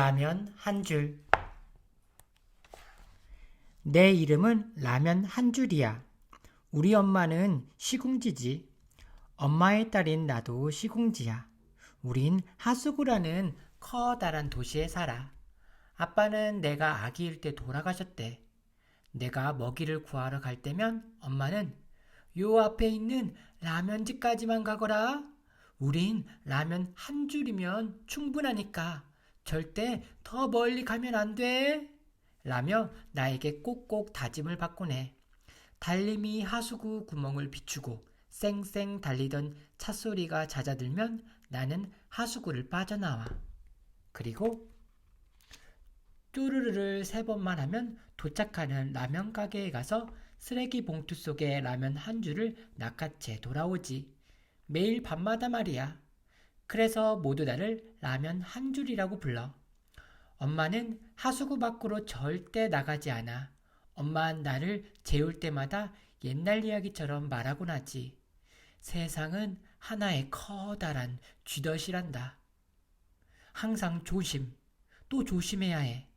라면 한 줄. 내 이름은 라면 한 줄이야. 우리 엄마는 시궁지지. 엄마의 딸인 나도 시궁지야. 우린 하수구라는 커다란 도시에 살아. 아빠는 내가 아기일 때 돌아가셨대. 내가 먹이를 구하러 갈 때면 엄마는 요 앞에 있는 라면집까지만 가거라. 우린 라면 한 줄이면 충분하니까 절대 더 멀리 가면 안 돼. 라며 나에게 꼭꼭 다짐을 받곤 해. 달림이 하수구 구멍을 비추고 쌩쌩 달리던 찻소리가 잦아들면 나는 하수구를 빠져나와. 그리고 뚜루루를 세 번만 하면 도착하는 라면 가게에 가서 쓰레기 봉투 속에 라면 한 줄을 낚아채 돌아오지. 매일 밤마다 말이야. 그래서 모두 나를 라면 한 줄이라고 불러. 엄마는 하수구 밖으로 절대 나가지 않아. 엄마는 나를 재울 때마다 옛날 이야기처럼 말하곤 하지. 세상은 하나의 커다란 쥐덫이란다. 항상 조심, 또 조심해야 해.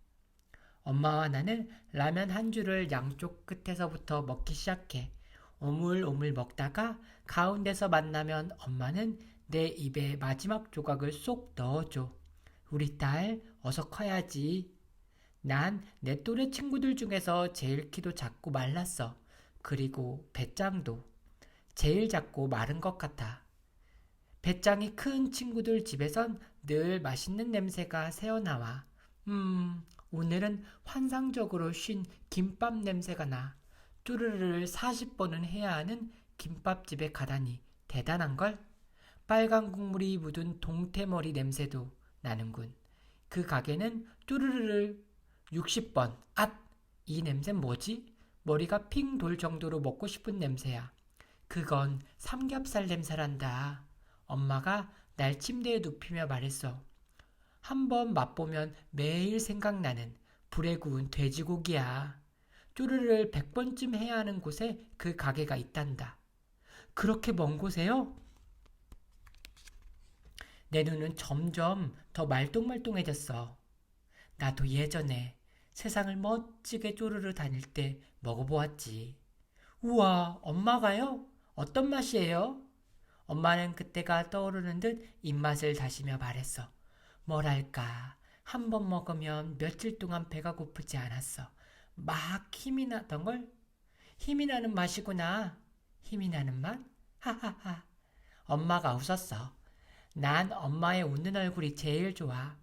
엄마와 나는 라면 한 줄을 양쪽 끝에서부터 먹기 시작해. 오물오물 먹다가 가운데서 만나면 엄마는 내 입에 마지막 조각을 쏙 넣어줘. 우리 딸, 어서 커야지. 난 내 또래 친구들 중에서 제일 키도 작고 말랐어. 그리고 배짱도 제일 작고 마른 것 같아. 배짱이 큰 친구들 집에선 늘 맛있는 냄새가 새어나와. 음, 오늘은 환상적으로 쉰 김밥 냄새가 나. 뚜르르를 40번은 해야 하는 김밥집에 가다니 대단한걸? 빨간 국물이 묻은 동태머리 냄새도 나는군. 그 가게는 뚜르르를 60번. 앗! 이 냄새 뭐지? 머리가 핑 돌 정도로 먹고 싶은 냄새야. 그건 삼겹살 냄새란다. 엄마가 날 침대에 눕히며 말했어. 한 번 맛보면 매일 생각나는 불에 구운 돼지고기야. 쪼르를 100번쯤 해야 하는 곳에 그 가게가 있단다. 그렇게 먼 곳에요? 내 눈은 점점 더 말똥말똥해졌어. 나도 예전에 세상을 멋지게 쪼르르 다닐 때 먹어보았지. 우와, 엄마가요? 어떤 맛이에요? 엄마는 그때가 떠오르는 듯 입맛을 다시며 말했어. 뭐랄까, 한 번 먹으면 며칠 동안 배가 고프지 않았어. 막 힘이 나던 걸? 힘이 나는 맛이구나. 힘이 나는 맛? 하하하. 엄마가 웃었어. 난 엄마의 웃는 얼굴이 제일 좋아.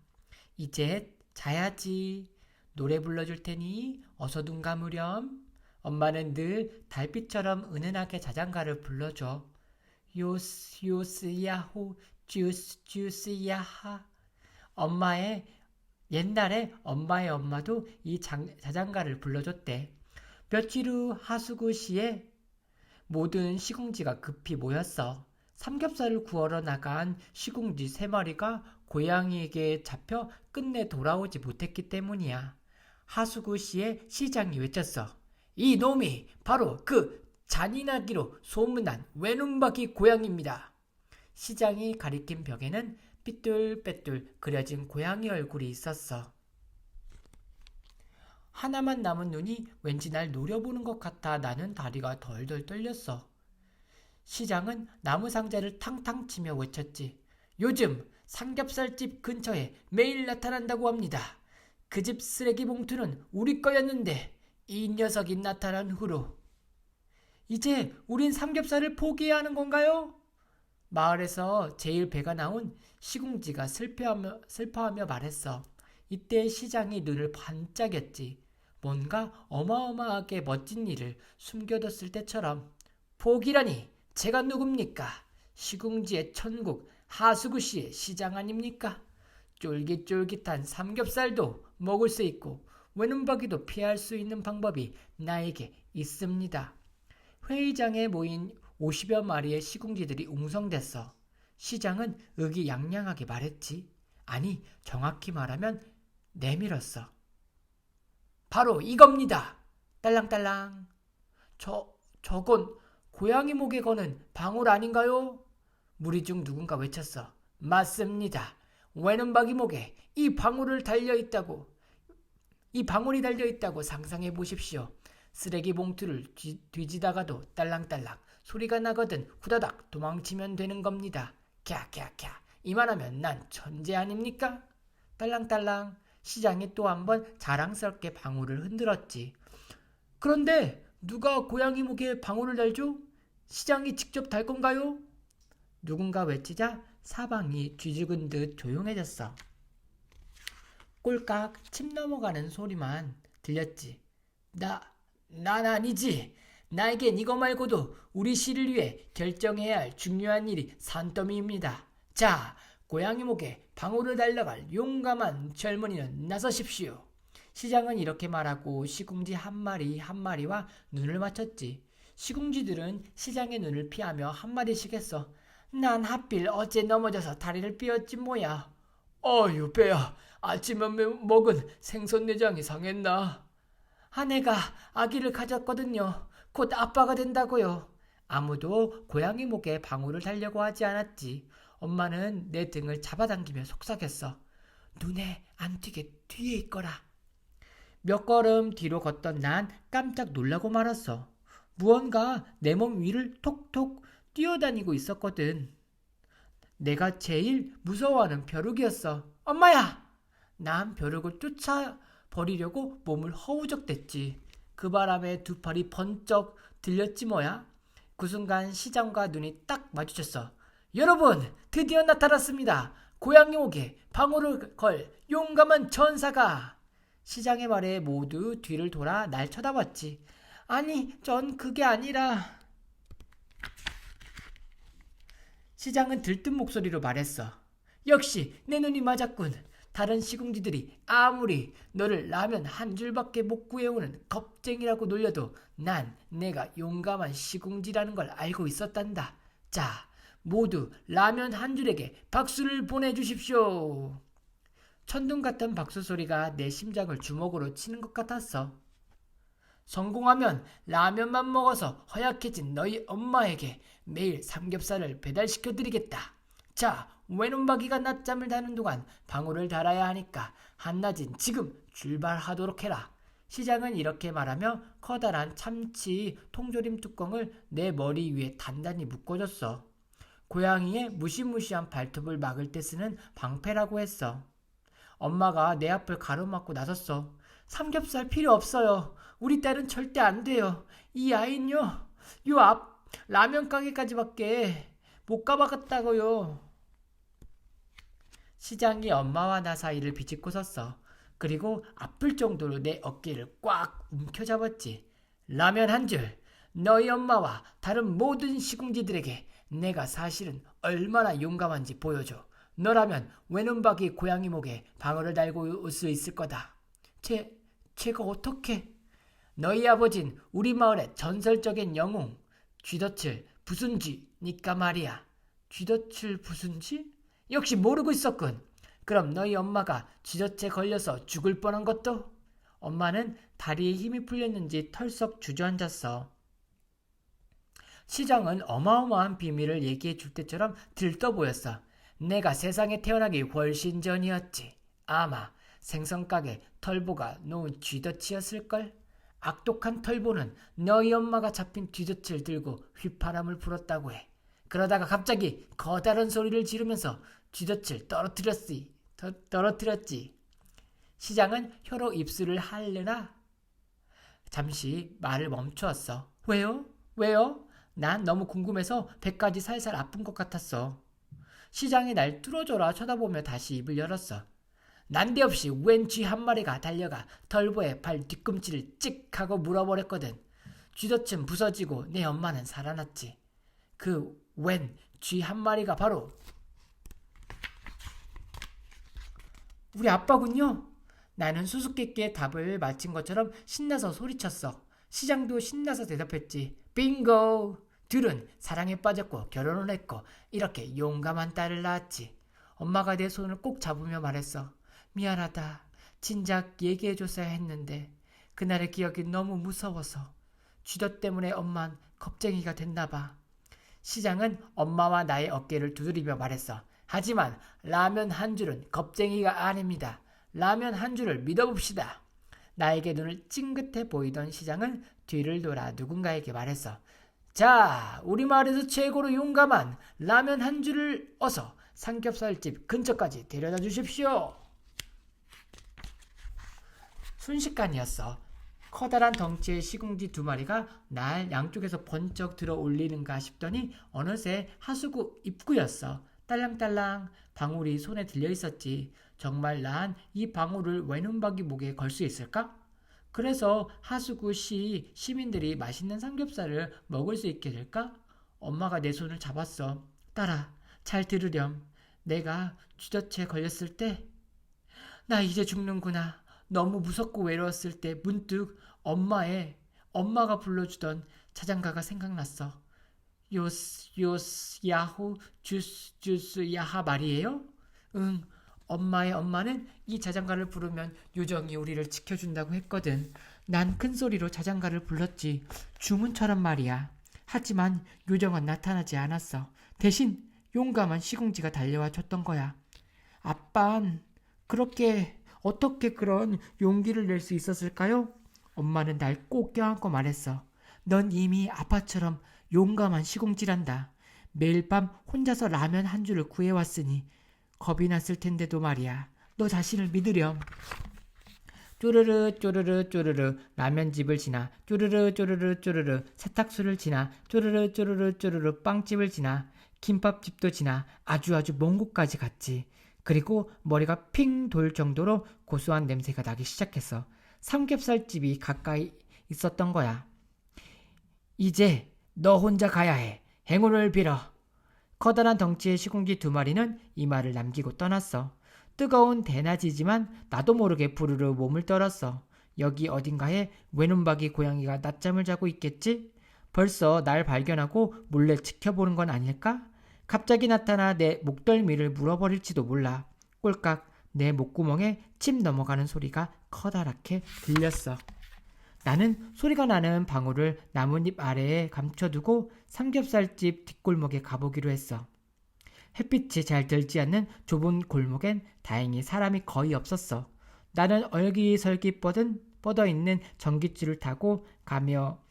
이제 자야지. 노래 불러줄 테니 어서 눈 감으렴. 엄마는 늘 달빛처럼 은은하게 자장가를 불러줘. 요스 요스 야호 주스 주스 야하. 엄마의 옛날에 엄마의 엄마도 이 장, 자장가를 불러줬대. 며칠 후 하수구 시에 모든 시궁지가 급히 모였어. 삼겹살을 구하러 나간 시궁지 세 마리가 고양이에게 잡혀 끝내 돌아오지 못했기 때문이야. 하수구시의 시장이 외쳤어. 이 놈이 바로 그 잔인하기로 소문난 외눈박이 고양입니다. 시장이 가리킨 벽에는 삐뚤빼뚤 그려진 고양이 얼굴이 있었어. 하나만 남은 눈이 왠지 날 노려보는 것 같아 나는 다리가 덜덜 떨렸어. 시장은 나무 상자를 탕탕 치며 외쳤지. 요즘 삼겹살집 근처에 매일 나타난다고 합니다. 그 집 쓰레기 봉투는 우리 거였는데 이 녀석이 나타난 후로 이제 우린 삼겹살을 포기해야 하는 건가요? 마을에서 제일 배가 나온 시궁지가 슬퍼하며, 슬퍼하며 말했어. 이때 시장이 눈을 반짝였지. 뭔가 어마어마하게 멋진 일을 숨겨뒀을 때처럼. 포기라니, 제가 누굽니까? 시궁지의 천국, 하수구시의 시장 아닙니까? 쫄깃쫄깃한 삼겹살도 먹을 수 있고, 외눈박이도 피할 수 있는 방법이 나에게 있습니다. 회의장에 모인 50여 마리의 시궁지들이 웅성댔어. 시장은 의기양양하게 말했지. 아니, 정확히 말하면 내밀었어. 바로 이겁니다. 딸랑딸랑. 저, 저건 고양이 목에 거는 방울 아닌가요? 무리 중 누군가 외쳤어. 맞습니다. 외눈박이 목에 이 방울을 달려 있다고 이 방울이 달려 있다고 상상해 보십시오. 쓰레기 봉투를 뒤, 뒤지다가도 딸랑딸랑 소리가 나거든 후다닥 도망치면 되는 겁니다. 캬캬캬 이만하면 난 천재 아닙니까? 딸랑딸랑 시장이 또 한 번 자랑스럽게 방울을 흔들었지. 그런데 누가 고양이 목에 방울을 달죠? 시장이 직접 달 건가요? 누군가 외치자 사방이 뒤죽은 듯 조용해졌어. 꼴깍 침 넘어가는 소리만 들렸지. 나, 난 아니지. 나에겐 이거 말고도 우리 시를 위해 결정해야 할 중요한 일이 산더미입니다. 자, 고양이 목에 방울을 달려갈 용감한 젊은이는 나서십시오. 시장은 이렇게 말하고 시궁지 한 마리 한 마리와 눈을 맞췄지. 시궁지들은 시장의 눈을 피하며 한 마디씩 했어. 난 하필 어제 넘어져서 다리를 삐었지 뭐야. 어휴 배야 아침에 먹은 생선 내장이 상했나? 아내가 아기를 가졌거든요. 곧 아빠가 된다고요. 아무도 고양이 목에 방울을 달려고 하지 않았지. 엄마는 내 등을 잡아당기며 속삭였어. 눈에 안 띄게 뒤에 있거라. 몇 걸음 뒤로 걷던 난 깜짝 놀라고 말았어. 무언가 내 몸 위를 톡톡 뛰어다니고 있었거든. 내가 제일 무서워하는 벼룩이었어. 엄마야! 난 벼룩을 쫓아버리려고 몸을 허우적댔지. 그 바람에 두 팔이 번쩍 들렸지 뭐야. 그 순간 시장과 눈이 딱 마주쳤어. 여러분, 드디어 나타났습니다. 고양이 옥에 방울을 걸 용감한 전사가. 시장의 말에 모두 뒤를 돌아 날 쳐다봤지. 아니, 전 그게 아니라. 시장은 들뜬 목소리로 말했어. 역시 내 눈이 맞았군. 다른 시궁지들이 아무리 너를 라면 한 줄밖에 못 구해오는 겁쟁이라고 놀려도 난 내가 용감한 시궁지라는 걸 알고 있었단다. 자, 모두 라면 한 줄에게 박수를 보내주십시오. 천둥 같은 박수 소리가 내 심장을 주먹으로 치는 것 같았어. 성공하면 라면만 먹어서 허약해진 너희 엄마에게 매일 삼겹살을 배달시켜 드리겠다. 자, 외눈박이가 낮잠을 자는 동안 방울을 달아야 하니까 한낮인 지금 출발하도록 해라. 시장은 이렇게 말하며 커다란 참치 통조림 뚜껑을 내 머리 위에 단단히 묶어줬어. 고양이의 무시무시한 발톱을 막을 때 쓰는 방패라고 했어. 엄마가 내 앞을 가로막고 나섰어. 삼겹살 필요 없어요. 우리 딸은 절대 안 돼요. 이 아이는요, 요 앞 라면 가게까지밖에 못 가봤다고요. 시장이 엄마와 나 사이를 비집고 섰어. 그리고 아플 정도로 내 어깨를 꽉 움켜잡았지. 라면 한 줄. 너희 엄마와 다른 모든 시궁지들에게 내가 사실은 얼마나 용감한지 보여줘. 너라면 외눈박이 고양이 목에 방울을 달고 올 수 있을 거다. 제, 제가 어떻게? 너희 아버진 우리 마을의 전설적인 영웅 쥐덫을 부순쥐니까 말이야. 쥐덫을 부순쥐? 역시 모르고 있었군. 그럼 너희 엄마가 쥐덫에 걸려서 죽을 뻔한 것도? 엄마는 다리에 힘이 풀렸는지 털썩 주저앉았어. 시장은 어마어마한 비밀을 얘기해 줄 때처럼 들떠 보였어. 내가 세상에 태어나기 훨씬 전이었지. 아마 생선가게 털보가 놓은 쥐덫이었을걸? 악독한 털보는 너희 엄마가 잡힌 쥐덫을 들고 휘파람을 불었다고 해. 그러다가 갑자기 커다란 소리를 지르면서 쥐덫을 떨어뜨렸지. 더, 떨어뜨렸지. 시장은 혀로 입술을 할려나 잠시 말을 멈추었어. 왜요? 왜요? 난 너무 궁금해서 배까지 살살 아픈 것 같았어. 시장이 날 뚫어져라 쳐다보며 다시 입을 열었어. 난데없이 웬 쥐 한 마리가 달려가 털보의 발 뒤꿈치를 찍 하고 물어버렸거든. 쥐덫은 부서지고 내 엄마는 살아났지. 그 웬 쥐 한 마리가 바로 우리 아빠군요. 나는 수수께끼의 답을 마친 것처럼 신나서 소리쳤어. 시장도 신나서 대답했지. 빙고! 둘은 사랑에 빠졌고 결혼을 했고 이렇게 용감한 딸을 낳았지. 엄마가 내 손을 꼭 잡으며 말했어. 미안하다. 진작 얘기해줬어야 했는데 그날의 기억이 너무 무서워서 쥐덫 때문에 엄만 겁쟁이가 됐나 봐. 시장은 엄마와 나의 어깨를 두드리며 말했어. 하지만 라면 한 줄은 겁쟁이가 아닙니다. 라면 한 줄을 믿어봅시다. 나에게 눈을 찡긋해 보이던 시장은 뒤를 돌아 누군가에게 말했어. 자, 우리 마을에서 최고로 용감한 라면 한 줄을 어서 삼겹살집 근처까지 데려다 주십시오. 순식간이었어. 커다란 덩치의 시궁지 두 마리가 날 양쪽에서 번쩍 들어 올리는가 싶더니 어느새 하수구 입구였어. 딸랑딸랑 방울이 손에 들려 있었지. 정말 난 이 방울을 외눈박이 목에 걸 수 있을까? 그래서 하수구 시 시민들이 맛있는 삼겹살을 먹을 수 있게 될까? 엄마가 내 손을 잡았어. 딸아, 잘 들으렴. 내가 주저체 걸렸을 때, 나 이제 죽는구나. 너무 무섭고 외로웠을 때 문득 엄마의 엄마가 불러주던 자장가가 생각났어. 요스 요스 야호 주스 주스 야하 말이에요? 응. 엄마의 엄마는 이 자장가를 부르면 요정이 우리를 지켜준다고 했거든. 난 큰 소리로 자장가를 불렀지. 주문처럼 말이야. 하지만 요정은 나타나지 않았어. 대신 용감한 시궁지가 달려와 줬던 거야. 아빤 그렇게 어떻게 그런 용기를 낼 수 있었을까요? 엄마는 날 꼭 껴안고 말했어. 넌 이미 아빠처럼 용감한 시궁지란다. 매일 밤 혼자서 라면 한 줄을 구해왔으니 겁이 났을 텐데도 말이야. 너 자신을 믿으렴. 쪼르르 쪼르르 쪼르르 라면집을 지나 쪼르르 쪼르르 쪼르르 세탁소를 지나 쪼르르 쪼르르 쪼르르 빵집을 지나 김밥집도 지나 아주 아주 먼 곳까지 갔지. 그리고 머리가 핑 돌 정도로 고소한 냄새가 나기 시작했어. 삼겹살집이 가까이 있었던 거야. 이제 너 혼자 가야 해. 행운을 빌어. 커다란 덩치의 시궁기 두 마리는 이 말을 남기고 떠났어. 뜨거운 대낮이지만 나도 모르게 부르르 몸을 떨었어. 여기 어딘가에 외눈박이 고양이가 낮잠을 자고 있겠지? 벌써 날 발견하고 몰래 지켜보는 건 아닐까? 갑자기 나타나 내 목덜미를 물어버릴지도 몰라. 꼴깍 내 목구멍에 침 넘어가는 소리가 커다랗게 들렸어. 나는 소리가 나는 방울을 나뭇잎 아래에 감춰두고 삼겹살집 뒷골목에 가보기로 했어. 햇빛이 잘 들지 않는 좁은 골목엔 다행히 사람이 거의 없었어. 나는 얼기설기 뻗은 뻗어 있는 전깃줄을 타고 가며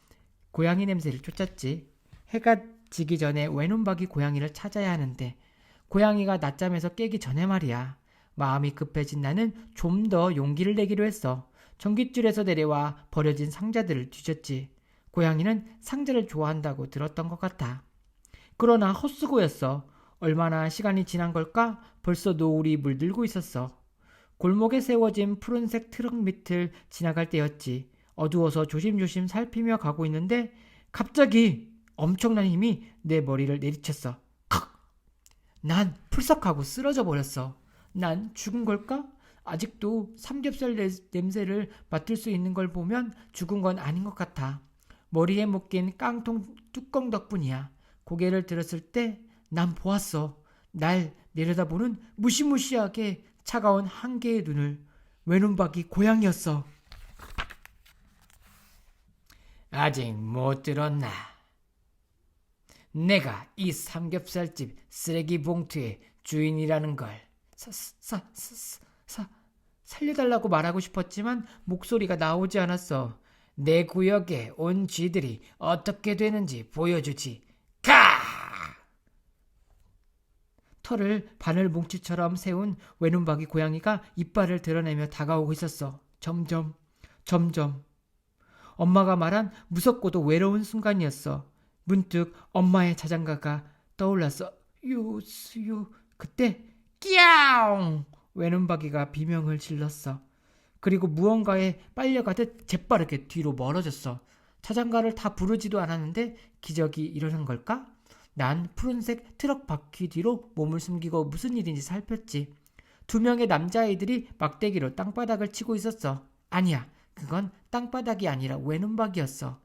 고양이 냄새를 쫓았지. 해가 지기 전에 외눈박이 고양이를 찾아야 하는데 고양이가 낮잠에서 깨기 전에 말이야. 마음이 급해진 나는 좀 더 용기를 내기로 했어. 전깃줄에서 내려와 버려진 상자들을 뒤졌지. 고양이는 상자를 좋아한다고 들었던 것 같아. 그러나 헛수고였어. 얼마나 시간이 지난 걸까? 벌써 노을이 물들고 있었어. 골목에 세워진 푸른색 트럭 밑을 지나갈 때였지. 어두워서 조심조심 살피며 가고 있는데 갑자기 엄청난 힘이 내 머리를 내리쳤어. 칵! 난 풀썩하고 쓰러져 버렸어. 난 죽은 걸까? 아직도 삼겹살 내- 냄새를 맡을 수 있는 걸 보면 죽은 건 아닌 것 같아. 머리에 묶인 깡통 뚜껑 덕분이야. 고개를 들었을 때 난 보았어. 날 내려다보는 무시무시하게 차가운 한 개의 눈을 외눈박이 고양이였어. 아직 못 들었나? 내가 이 삼겹살집 쓰레기 봉투의 주인이라는 걸 사, 사, 사, 사, 살려달라고 말하고 싶었지만 목소리가 나오지 않았어. 내 구역에 온 쥐들이 어떻게 되는지 보여주지. 가! 털을 바늘 뭉치처럼 세운 외눈박이 고양이가 이빨을 드러내며 다가오고 있었어. 점점, 점점. 엄마가 말한 무섭고도 외로운 순간이었어. 문득 엄마의 자장가가 떠올랐어. 요스요. 그때 끼야옹! 외눈박이가 비명을 질렀어. 그리고 무언가에 빨려가듯 재빠르게 뒤로 멀어졌어. 자장가를 다 부르지도 않았는데 기적이 일어난 걸까? 난 푸른색 트럭 바퀴 뒤로 몸을 숨기고 무슨 일인지 살폈지. 두 명의 남자아이들이 막대기로 땅바닥을 치고 있었어. 아니야, 그건 땅바닥이 아니라 외눈박이였어.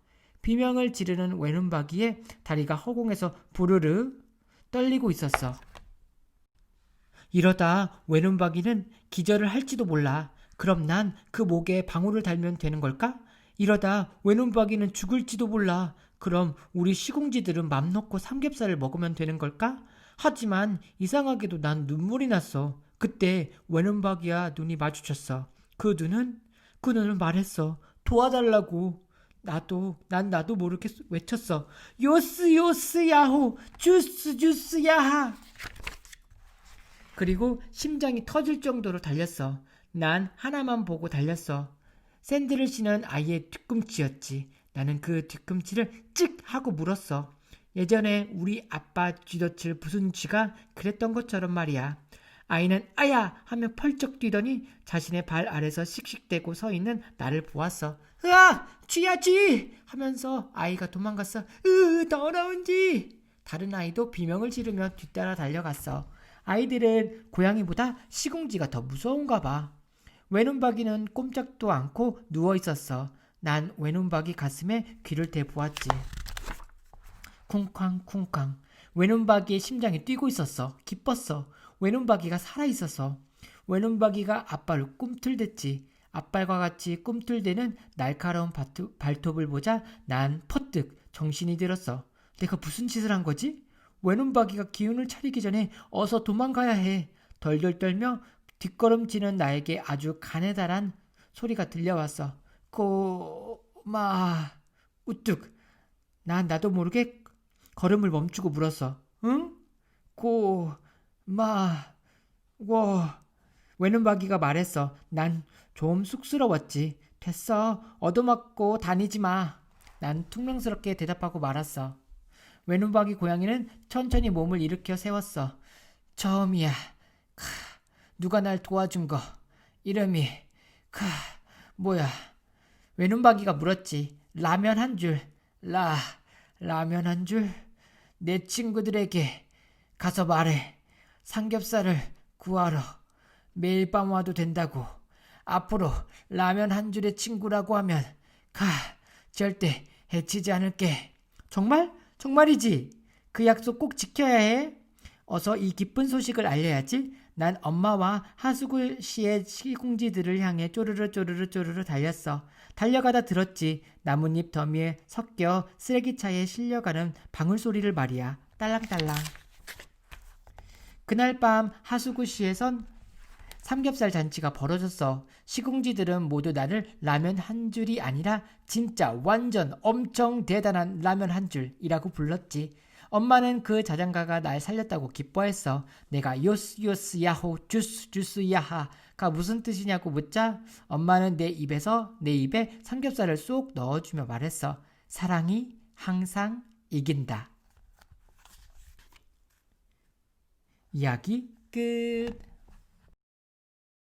비명을 지르는 외눈박이에 다리가 허공에서 부르르 떨리고 있었어. 이러다 외눈박이는 기절을 할지도 몰라. 그럼 난 그 목에 방울을 달면 되는 걸까? 이러다 외눈박이는 죽을지도 몰라. 그럼 우리 시궁지들은 맘 놓고 삼겹살을 먹으면 되는 걸까? 하지만 이상하게도 난 눈물이 났어. 그때 외눈박이와 눈이 마주쳤어. 그 눈은 그 눈은 말했어. 도와달라고. 나도 난 나도 모르게 외쳤어. 요스 요스 야호 주스 주스 야하. 그리고 심장이 터질 정도로 달렸어. 난 하나만 보고 달렸어. 샌들을 신은 아이의 뒤꿈치였지. 나는 그 뒤꿈치를 찍 하고 물었어. 예전에 우리 아빠 쥐덫을 부순 쥐가 그랬던 것처럼 말이야. 아이는 아야 하며 펄쩍 뛰더니 자신의 발 아래서 씩씩대고 서 있는 나를 보았어. 으아! 쥐야 쥐! 하면서 아이가 도망갔어. 으 더러운 쥐! 다른 아이도 비명을 지르며 뒤따라 달려갔어. 아이들은 고양이보다 시궁쥐가 더 무서운가 봐. 외눈박이는 꼼짝도 않고 누워 있었어. 난 외눈박이 가슴에 귀를 대보았지. 쿵쾅쿵쾅. 외눈박이의 심장이 뛰고 있었어. 기뻤어. 외눈박이가 살아있었어. 외눈박이가 앞발을 꿈틀댔지. 앞발과 같이 꿈틀대는 날카로운 바투- 발톱을 보자 난 퍼뜩 정신이 들었어. 내가 무슨 짓을 한 거지? 외눈박이가 기운을 차리기 전에 어서 도망가야 해. 덜덜 떨며 뒷걸음치는 나에게 아주 가느다란 소리가 들려왔어. 꼬마 우뚝. 난 나도 모르게 걸음을 멈추고 물었어. 응? 꼬마 워 외눈박이가 말했어. 난 좀 쑥스러웠지. 됐어. 얻어맞고 다니지 마. 난 퉁명스럽게 대답하고 말았어. 외눈박이 고양이는 천천히 몸을 일으켜 세웠어. 처음이야. 카, 누가 날 도와준 거. 이름이 카, 뭐야. 외눈박이가 물었지. 라면 한 줄. 라, 라면 한 줄. 내 친구들에게 가서 말해. 삼겹살을 구하러 매일 밤 와도 된다고. 앞으로 라면 한 줄의 친구라고 하면 가 절대 해치지 않을게. 정말? 정말이지? 그 약속 꼭 지켜야 해. 어서 이 기쁜 소식을 알려야지. 난 엄마와 하수구 씨의 시궁지들을 향해 쪼르르 쪼르르 쪼르르 달렸어. 달려가다 들었지. 나뭇잎 더미에 섞여 쓰레기차에 실려가는 방울 소리를 말이야. 딸랑딸랑. 그날 밤 하수구 씨에선 삼겹살 잔치가 벌어졌어. 시궁지들은 모두 나를 라면 한 줄이 아니라 진짜 완전 엄청 대단한 라면 한 줄이라고 불렀지. 엄마는 그 자장가가 날 살렸다고 기뻐했어. 내가 요스 요스 야호 주스 주스 야하가 무슨 뜻이냐고 묻자 엄마는 내 입에서 내 입에 삼겹살을 쏙 넣어주며 말했어. 사랑이 항상 이긴다. 이야기 끝.